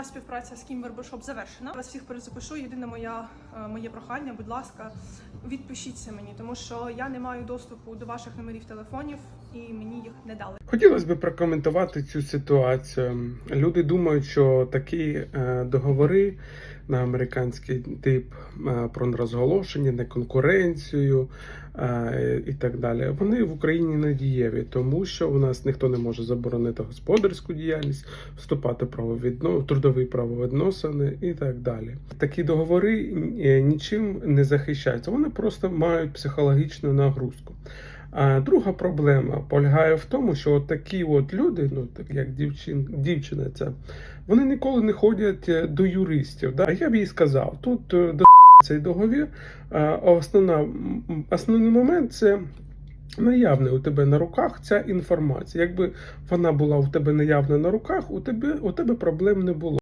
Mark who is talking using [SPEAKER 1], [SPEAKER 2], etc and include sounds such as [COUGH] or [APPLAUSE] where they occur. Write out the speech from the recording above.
[SPEAKER 1] моя співпраця з Kim Barbershop завершена. Вас всіх перезапишу. Єдине моя е, моє прохання, будь ласка, відпишіться мені, тому що я не маю доступу до ваших номерів телефонів і мені їх не дали.
[SPEAKER 2] Хотілося б прокоментувати цю ситуацію. Люди думають, що такі е, договори на американський тип е, про нерозголошення, неконкуренцію е, і так далі. Вони в Україні не дієві, тому що у нас ніхто не може заборонити господарську діяльність, вступати правовідно, трудові правовідносини і так далі. Такі договори е, нічим не захищаються. Вони просто мають психологічну нагрузку. А друга проблема полягає в тому, що от такі от люди, ну так як дівчин, дівчина, ця, вони ніколи не ходять е, до юристів. Да? А я б їй сказав, тут е, до [LAUGHS] цей договір, а основна, основний момент це. Наявне у тебе на руках ця інформація. Якби вона була у тебе наявна на руках, у тебе у тебе проблем не було.